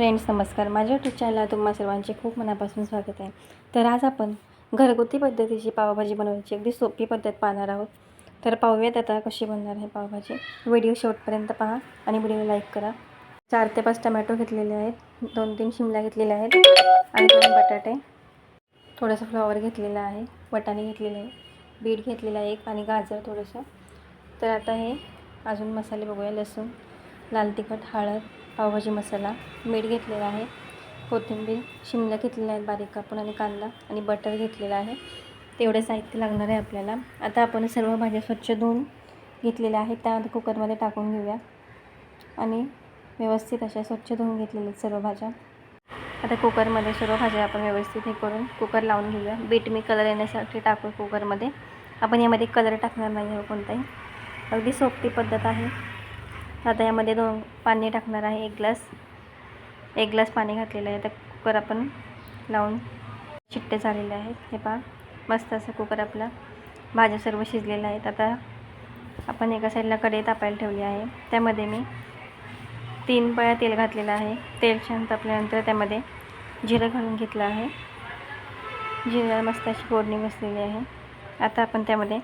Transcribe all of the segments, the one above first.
Friends नमस्कार. माझ्या YouTube चॅनलला तुम्हा सर्वांचे खूप मनापासून स्वागत आहे. तर आज आपण घरगुती पद्धतीची पावभाजी बनवायची. अगदी सोपी पद्धत पाहणार आहोत. तर पाहूयात आता कशी बनणार आहे पावभाजी. व्हिडिओ शेवटपर्यंत पहा आणि व्हिडिओला लाईक करा. चार ते पाच टमॅटो घेतलेले आहेत. दोन तीन शिमला घेतलेल्या आहेत. आणि दोन बटाटे. थोडंसं फ्लॉवर घेतलेलं आहे. वटाणे घेतलेले आहे बीट घेतलेलं आहे एक आणि गाजर थोडंसं. तर आता हे अजून मसाले बघूया. लसूण लाल तिखट हळद पावभाजी मसाला मीठ घेतलेला आहे कोथिंबीर शिमला घेतलेला आहे बारीक कापून आणि कांदा आणि बटर घेतलेला आहे. तेवढे साहित्य लागणार आहे आपल्याला. आता आपण सर्व भाज्या स्वच्छ धुवून घेतलेल्या आहेत. त्या कुकरमध्ये टाकून घेऊया. आणि व्यवस्थित अशा स्वच्छ धुवून घेतलेल्या आहेत सर्व भाज्या. आता कुकरमध्ये सर्व भाज्या आपण व्यवस्थित हे करून कुकर लावून घेऊया. बीट मी कलर येण्यासाठी टाकू कुकरमध्ये. आपण यामध्ये कलर टाकणार नाही आहे कोणताही. अगदी सोपी पद्धत आहे. आता यामध्ये दोन पाणी टाकणार आहे एक ग्लास. एक ग्लास पाणी घातलेलं आहे. आता कुकर आपण लावून शिट्टे झालेले आहेत. हे पहा मस्त असं कुकर आपला. भाज्या सर्व शिजलेल्या आहेत. आता आपण एका साईडला कढई तापायला ठेवली आहे. त्यामध्ये मी तीन पळ्या तेल घातलेलं आहे. तेल छान तापल्यानंतर त्यामध्ये जिरं घालून घेतलं आहे. जिरा मस्त अशी फोडणी बसलेली आहे. आता आपण त्यामध्ये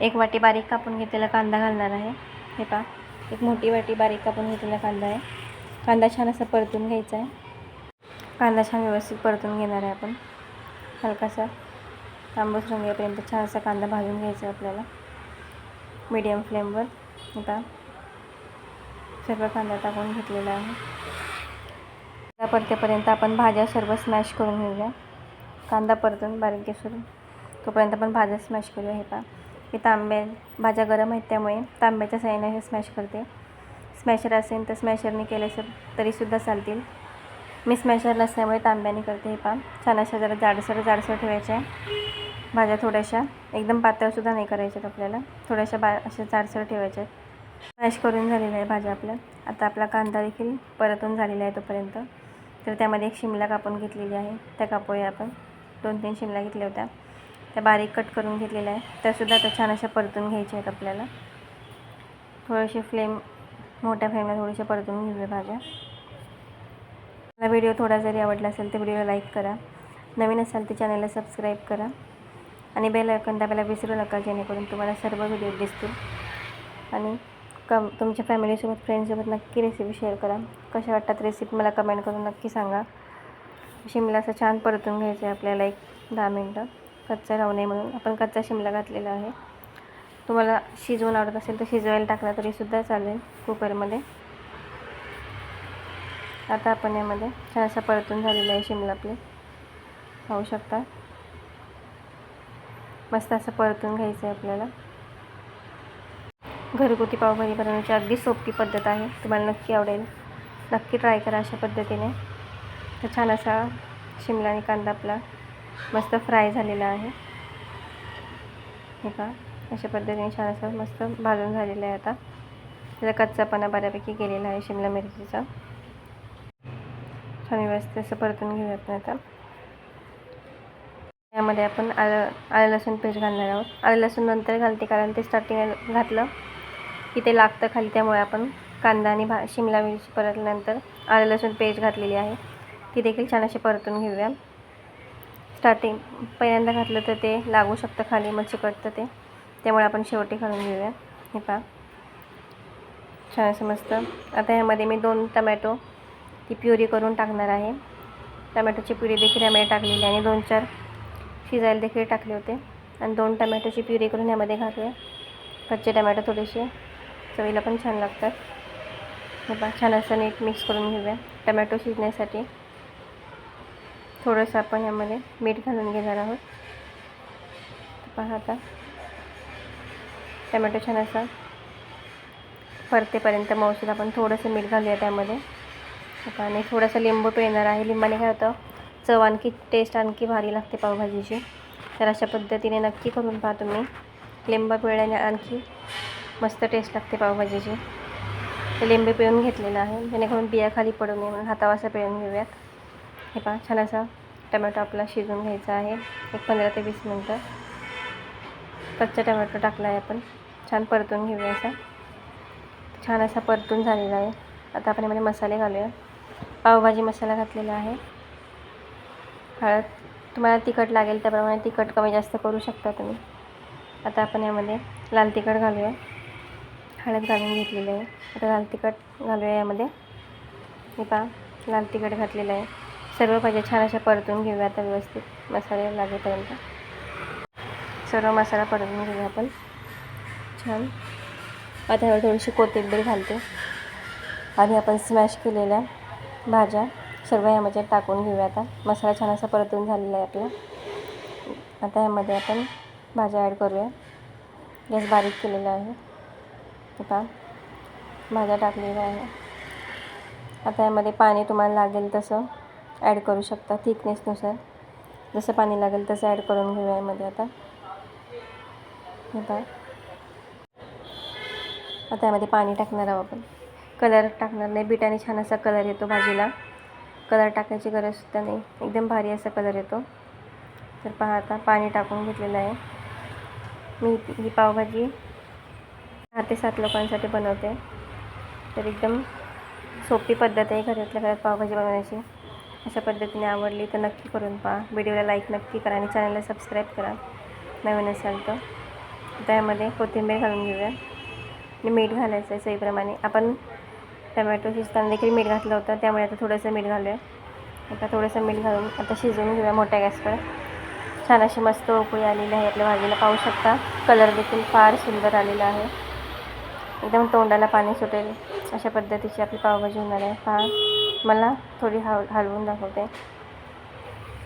एक वाटी बारीक कापून घेतलेला कांदा घालणार आहे. हे पहा. एक मोठी वाटी बारीक कापून घेतलेला कांदा आहे. कांदा छान असा परतून घ्यायचा आहे. कांदा छान व्यवस्थित परतून घेणार आहे आपण. हलकासा तांबूस रंग येईपर्यंत छान असा कांदा भाजून घ्यायचा आहे आपल्याला. मीडियम फ्लेमवर आता सर्व कांदा टाकून घेतलेला आहे. कांदा परतेपर्यंत आपण भाज्या सर्व स्मॅश करून घेऊया. कांदा परतून बारीक घेसून तोपर्यंत आपण भाज्या स्मॅश करूया हे पहा. हे तांब्या भाज्या गरम आहेत त्यामुळे तांब्याच्या साईने हे स्मॅश करते. स्मॅशर असेल तर स्मॅशरने केले तरीसुद्धा चालतील. मी स्मॅशर नसल्यामुळे तांब्याने करते हे पहा छान अशा जरा जाडसर जाडसर ठेवायच्या. भाज्या थोड्याशा एकदम पातळसुद्धा नाही करायच्यात आपल्याला. थोड्याशा बा अशा जाडसर ठेवायच्या स्मॅश करून झालेल्या आहे भाज्या आपल्या. आता आपला कांदा देखील परतून झालेला आहे तोपर्यंत. तर त्यामध्ये एक शिमला कापून घेतलेली आहे. त्या कापूया आपण. दोन तीन शिमला घेतल्या होत्या. त्या बारीक कट करून घेतलेल्या आहे त्यासुद्धा आता छान अशा परतून घ्यायच्या आहेत आपल्याला. थोडीशी फ्लेम मोठ्या फ्लेमला थोडीशा परतून घेऊया भाज्या. मला व्हिडिओ थोडा जरी आवडला असेल तर व्हिडिओला लाईक करा. नवीन असाल तर चॅनलला सबस्क्राईब करा. आणि बेल आयकॉन दाबायला विसरू नका जेणेकरून तुम्हाला सर्व व्हिडिओ दिसतील. आणि कम तुमच्या फॅमिलीसोबत फ्रेंडसोबत नक्की रेसिपी शेअर करा. कशा वाटतात रेसिपी मला कमेंट करून नक्की सांगा. शिमला असं छान परतून घ्यायचं आहे आपल्याला एक दहा मिनटं. कच्चा राहू नये म्हणून. आपण कच्चा शिमला घातलेला आहे. तुम्हाला शिजवून आवडत असेल तर शिजवायला टाकला तरीसुद्धा चालेल कुकरमध्ये. आता आपण यामध्ये छान असा परतून झालेला आहे शिमला आपले पाहू शकता. मस्त असं परतून घ्यायचं आहे आपल्याला. घरगुती पावभाजी बनवण्याची अगदी सोपी पद्धत आहे. तुम्हाला नक्की आवडेल. नक्की ट्राय करा अशा पद्धतीने. तर छान असा शिमला आणि कांदा आपला मस्त फ्राय झालेला आहे. हे का अशा पद्धतीने छान असं मस्त भाजून झालेलं आहे आता. त्याचा कच्चापणा बऱ्यापैकी गेलेला आहे शिमला मिरचीचा. छान व्यवस्थित असं परतून घेऊयात नाही आता. यामध्ये आपण आलं आलं लसूण पेस्ट घालणार आहोत. आलं लसूण नंतर घालते कारण ते स्टार्टिंग घातलं की ते लागतं खाली त्यामुळे आपण कांदा आणि भा शिमला मिरची परतल्यानंतर आलं लसूण पेस्ट घातलेली आहे. ती देखील छान अशी परतून घेऊया. स्टार्टिंग पहिल्यांदा घातलं तर ते लागू शकतं खाली मग चिकटतं ते. त्यामुळे आपण शेवटी घालून घेऊया. हे पहा. छान असं मस्त. आता ह्यामध्ये मी दोन टमॅटो ती प्युरी करून टाकणार आहे. टमॅटोची प्युरी देखील यामध्ये टाकलेली आणि दोन चार शिजायला देखील टाकले होते. आणि दोन टमॅटोची प्युरी करून यामध्ये घालूया. कच्चे टमॅटो थोडेसे. चवीला पण छान लागतात. हे पहा छान असं नीट मिक्स करून घेऊया. टमॅटो शिजण्यासाठी. थोडंसं आपण यामध्ये मीठ घालून घेणार आहोत. पहा आता. टमॅटो छान असा परतेपर्यंत मौसूद आपण थोडंसं मीठ घालूया त्यामध्ये. आणि थोडंसं लिंबू पिळणार आहे. लिंबाने काय होतं चव आणखी टेस्ट आणखी भारी लागते पावभाजीची. तर अशा पद्धतीने नक्की करून पहा तुम्ही. लिंबा पिळल्याने आणखी मस्त टेस्ट लागते पावभाजीची. ते लिंबू पिळून घेतलेलं आहे. जेणेकरून बिया खाली पडू नये म्हणून हातावासा पिळून घेऊयात. हे पहा छान असा टमॅटो आपला शिजवून घ्यायचा आहे. एक पंधरा ते वीस मिनटं. कच्चा टमॅटो टाकला आहे आपण. छान परतून घेऊया असा. छान असा परतून झालेला आहे. आता आपण यामध्ये मसाले घालूया. पावभाजी मसाला घातलेला आहे. हळद. तुम्हाला तिखट लागेल त्याप्रमाणे तिखट कमी जास्त करू शकता तुम्ही. आता आपण यामध्ये लाल तिखट घालूया. हळद घालून घेतलेली आहे. आता लाल तिखट घालूया यामध्ये. हे पहा लाल तिखट घातलेलं आहे. सर्व भाज्या छान अशा परतून घेऊया आता व्यवस्थित. मसाले लागेपर्यंत. सर्व मसाला परतून घेऊया आपण. छान. आता यावर थोडीशी कोथिंबीर घालते. आणि आपण स्मॅश केलेल्या भाज्या सर्व यामध्ये टाकून घेऊया आता. मसाला छान असा परतून झालेला आहे आपला. आता यामध्ये आपण भाज्या ॲड करूया. गॅस बारीक केलेला आहे. आता भाज्या टाकलेल्या आहे. आता यामध्ये पाणी तुम्हाला लागेल तसं. ॲड करू शकता थिकनेसनुसार. जसं पाणी लागेल तसं ॲड करून घेऊया यामध्ये आता. हे पहा. आता यामध्ये पाणी टाकणार आहोत आपण. कलर टाकणार नाही. बिटाने छान असा कलर येतो भाजीला कलर टाकायची गरजसुद्धा नाही. एकदम भारी असा कलर येतो. तर पहा आता पाणी टाकून घेतलेलं आहे. मी ही पावभाजी सहा ते सात लोकांसाठी बनवते. तर एकदम सोपी पद्धत आहे घरातल्या घरात पावभाजी बनवण्याची. अशा पद्धतीने आवडली तर नक्की करून पहा. व्हिडिओला लाईक नक्की करा आणि चॅनलला सबस्क्राईब करा. नवीन असाल तर. त्यामध्ये कोथिंबीर घालून घेऊया. आणि मीठ घालायचं आहे चवीप्रमाणे आपण टमॅटो शिजताना देखील मीठ घातलं होतं. त्यामुळे आता थोडंसं मीठ घालूया. आता थोडंसं मीठ घालून आता शिजवून घेऊया मोठ्या गॅसवर. छान अशी मस्त उकळी आलेली आहे. आपल्या भाजीला पाहू शकता. कलर देखील फार सुंदर आलेला आहे. एकदम तोंडाला पाणी सुटेल. अशा पद्धतीची आपली पावभाजी होणार आहे. पहा मला थोडी हव हलवून दाखवते.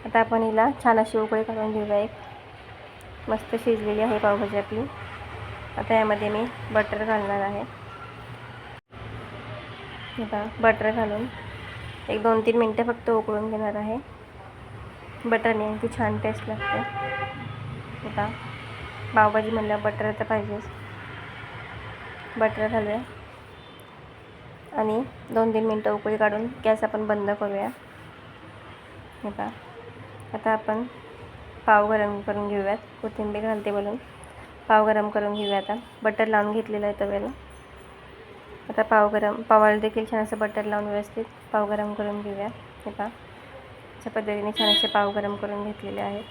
आता आपण हिला छान अशी उकळी काढून घेऊया एक. मस्त शिजलेली आहे पावभाजी आपली. आता यामध्ये मी बटर घालणार आहे. बघा बटर घालून एक दोन तीन मिनटं फक्त उकळून घेणार आहे. बटरने ती छान टेस्ट लागते. बघा पावभाजी म्हणल्यावर बटर तर पाहिजेच. बटर घालूया. आणि दोन तीन मिनटं उकळी काढून गॅस आपण बंद करूया. हे पहा. आता आपण पाव गरम करून घेऊयात. कोथिंबीर घालते बोलून पाव गरम करून घेऊया आता. बटर लावून घेतलेलं आहे तव्याला. आता पाव गरम पावाला देखील छान असं बटर लावून व्यवस्थित पाव गरम करून घेऊया. हे पहा. अशा पद्धतीने छान असे पाव गरम करून घेतलेले आहेत.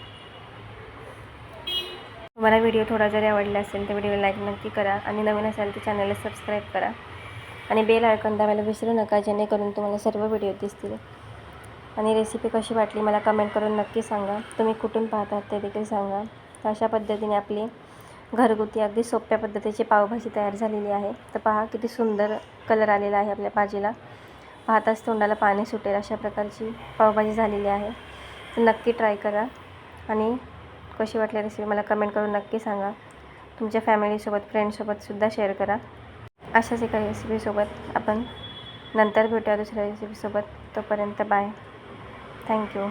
तुम्हाला व्हिडिओ थोडा जरी आवडला असेल तर व्हिडिओला लाईक नक्की करा आणि नवीन असाल तर चॅनलला सबस्क्राईब करा. आणि बेल आयकॉन दाबायला विसरू नका जेणेकरून तुम्हाला सर्व व्हिडिओ दिसतील. आणि रेसिपी कशी वाटली मला कमेंट करून नक्की सांगा. तुम्ही कुठून पाहतात ते देखील सांगा. तर अशा पद्धतीने आपली घरगुती अगदी सोप्या पद्धतीची पावभाजी तयार झालेली आहे. तर पहा किती सुंदर कलर आलेला आहे आपल्या भाजीला. पाहताच तोंडाला पाणी सुटेल अशा प्रकारची पावभाजी झालेली आहे. तर नक्की ट्राय करा. आणि कशी वाटली रेसिपी मला कमेंट करून नक्की सांगा. तुमच्या फॅमिलीसोबत फ्रेंडसोबतसुद्धा शेअर करा. अशाच एका रेसिपीसोबत आपण नंतर भेटूया दुसऱ्या रेसिपीसोबत तोपर्यंत बाय थँक्यू